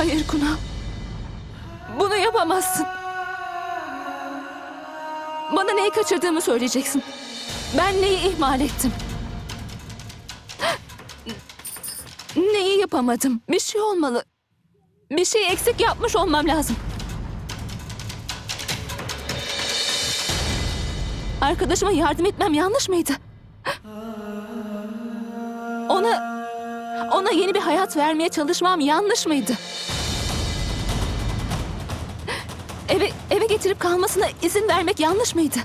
Hayır Kunal. Bunu yapamazsın. Bana neyi kaçırdığımı söyleyeceksin. Ben neyi ihmal ettim? Neyi yapamadım? Bir şey olmalı. Bir şey eksik yapmış olmam lazım. Arkadaşıma yardım etmem yanlış mıydı? Ona ona yeni bir hayat vermeye çalışmam yanlış mıydı? Getirip kalmasına izin vermek yanlış mıydı?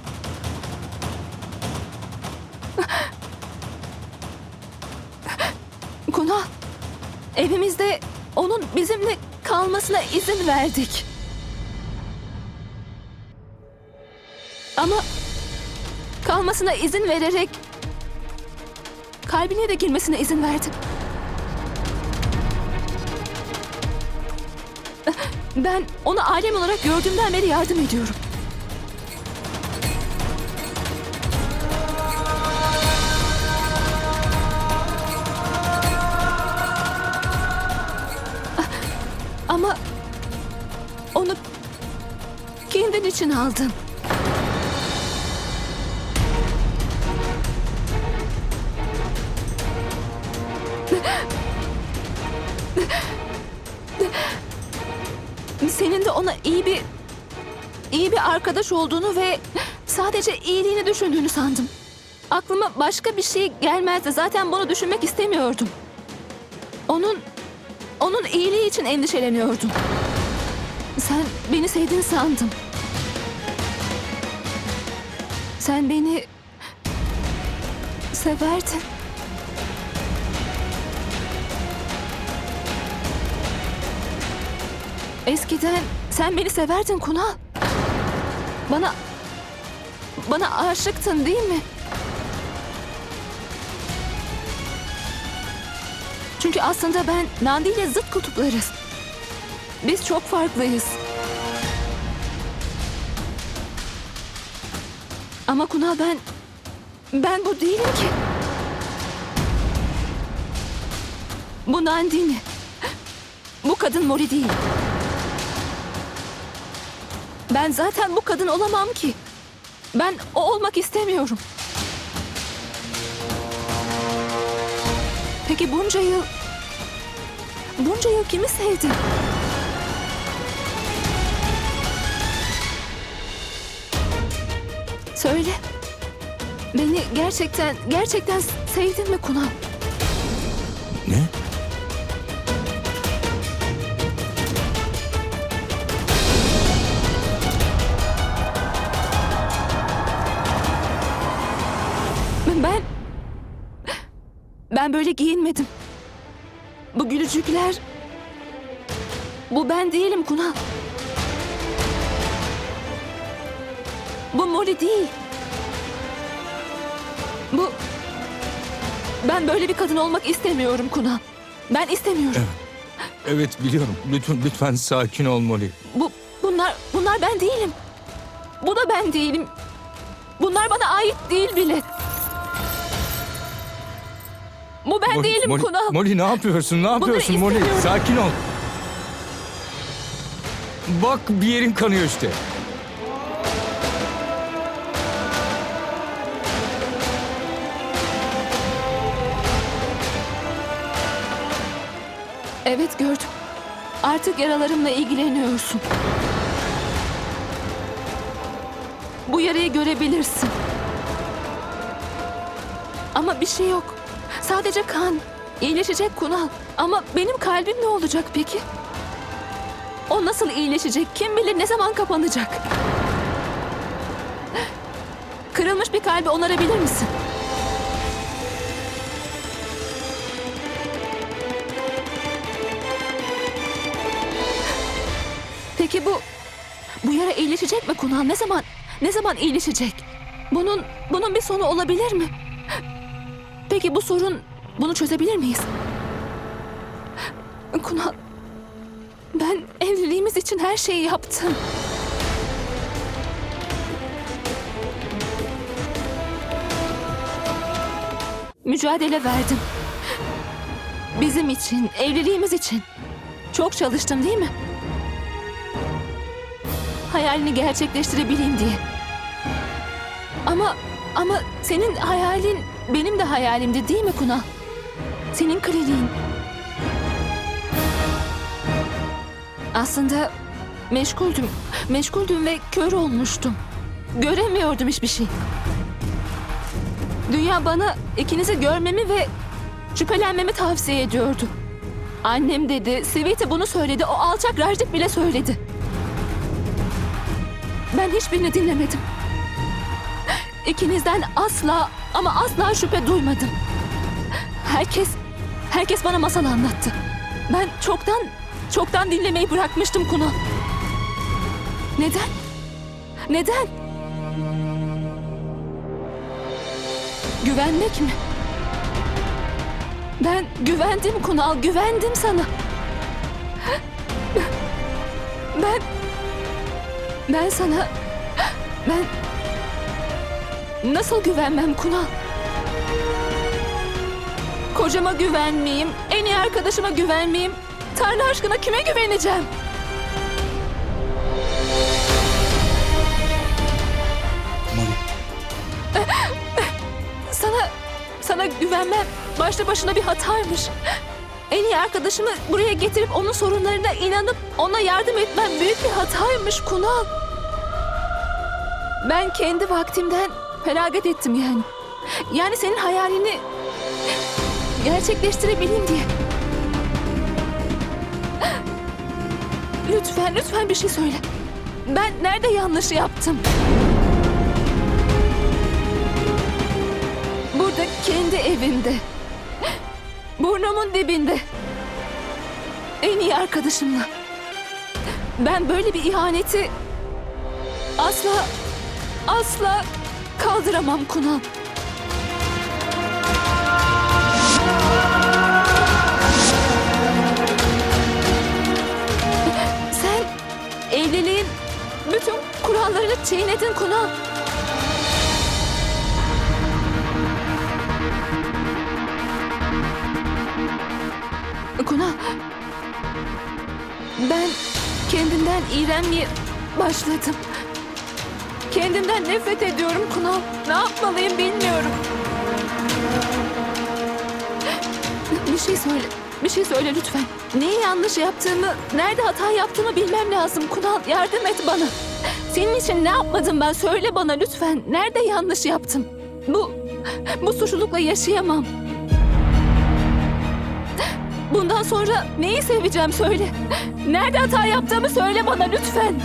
Kunal, evimizde onun bizimle kalmasına izin verdik. Ama kalmasına izin vererek kalbine de girmesine izin verdim. Ben onu ailem olarak gördüğümden beri yardım ediyorum. Ama onu kendin için aldın. Ona iyi bir iyi bir arkadaş olduğunu ve sadece iyiliğini düşündüğünü sandım. Aklıma başka bir şey gelmezdi. Zaten bunu düşünmek istemiyordum. Onun onun iyiliği için endişeleniyordum. Sen beni sevdin sandım. Sen beni severdin. Eskiden sen beni severdin Kunal. Bana bana aşıktın değil mi? Çünkü aslında ben Nandi ile zıt kutuplarız. Biz çok farklıyız. Ama Kunal ben ben bu değilim ki. Bu Nandini. Bu kadın Mori değil. Ben zaten bu kadın olamam ki. Ben o olmak istemiyorum. Peki bunca yıl... Bunca yıl kimi sevdin? Söyle. Beni gerçekten, gerçekten sevdin mi Kunal? Ben böyle giyinmedim. Bu gülücükler... Bu ben değilim Kunal. Bu Molly değil. Bu... Ben böyle bir kadın olmak istemiyorum Kunal. Ben istemiyorum. Evet biliyorum. Lütfen lütfen sakin ol Molly. Bu bunlar bunlar ben değilim. Bu da ben değilim. Bunlar bana ait değil bile. Bu ben Molly, değilim Molly, Kunal. Molly ne yapıyorsun? Ne yapıyorsun Molly? istemiyorum. Sakin ol. Bak bir yerin kanıyor işte. Evet gördüm. Artık yaralarımla ilgileniyorsun. Bu yarayı görebilirsin. Ama bir şey yok. Sadece kan. İyileşecek Kunal. Ama benim kalbim ne olacak peki? O nasıl iyileşecek? Kim bilir ne zaman kapanacak? Kırılmış bir kalbi onarabilir misin? Peki bu bu yara iyileşecek mi Kunal? Ne zaman ne zaman iyileşecek? Bunun bunun bir sonu olabilir mi? Peki bu sorun bunu çözebilir miyiz? Kunal ben evliliğimiz için her şeyi yaptım. Mücadele verdim. Bizim için, evliliğimiz için. Çok çalıştım değil mi? Hayalini gerçekleştirebileyim diye. Ama ama senin hayalin benim de hayalimdi değil mi Kunal? Senin kliniğin. Aslında meşguldüm. Meşguldüm ve kör olmuştum. Göremiyordum hiçbir şey. Dünya bana ikinizi görmemi ve şüphelenmemi tavsiye ediyordu. Annem dedi, Siviti bunu söyledi, o alçak Rajdik bile söyledi. Ben hiçbirini dinlemedim. İkinizden asla ama asla şüphe duymadım. Herkes, herkes bana masal anlattı. Ben çoktan, çoktan dinlemeyi bırakmıştım Kunal. Neden? Neden? Güvenmek mi? Ben güvendim Kunal, güvendim sana. Ben... Ben sana... Ben... Nasıl güvenmem Kunal? Kocama güvenmeyeyim, en iyi arkadaşıma güvenmeyeyim. Tanrı aşkına kime güveneceğim? Sana, sana güvenmem başlı başına bir hataymış. En iyi arkadaşımı buraya getirip onun sorunlarına inanıp ona yardım etmem büyük bir hataymış Kunal. Ben kendi vaktimden feragat ettim yani. Yani senin hayalini gerçekleştirebileyim diye. Lütfen, lütfen bir şey söyle. Ben nerede yanlış yaptım? Burada kendi evimde. Burnumun dibinde. En iyi arkadaşımla. Ben böyle bir ihaneti asla asla kaldıramam Kunal. Sen evliliğin bütün kurallarını çiğnedin Kunal. Kunal. Ben kendimden iğrenmeye başladım. Kendimden nefret ediyorum Kunal. Ne yapmalıyım bilmiyorum. Bir şey söyle. Bir şey söyle lütfen. Neyi yanlış yaptığımı, nerede hata yaptığımı bilmem lazım. Kunal yardım et bana. Senin için ne yapmadım ben? Söyle bana lütfen. Nerede yanlış yaptım? Bu, bu suçlulukla yaşayamam. Bundan sonra neyi seveceğim söyle. Nerede hata yaptığımı söyle bana lütfen.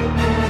Thank you.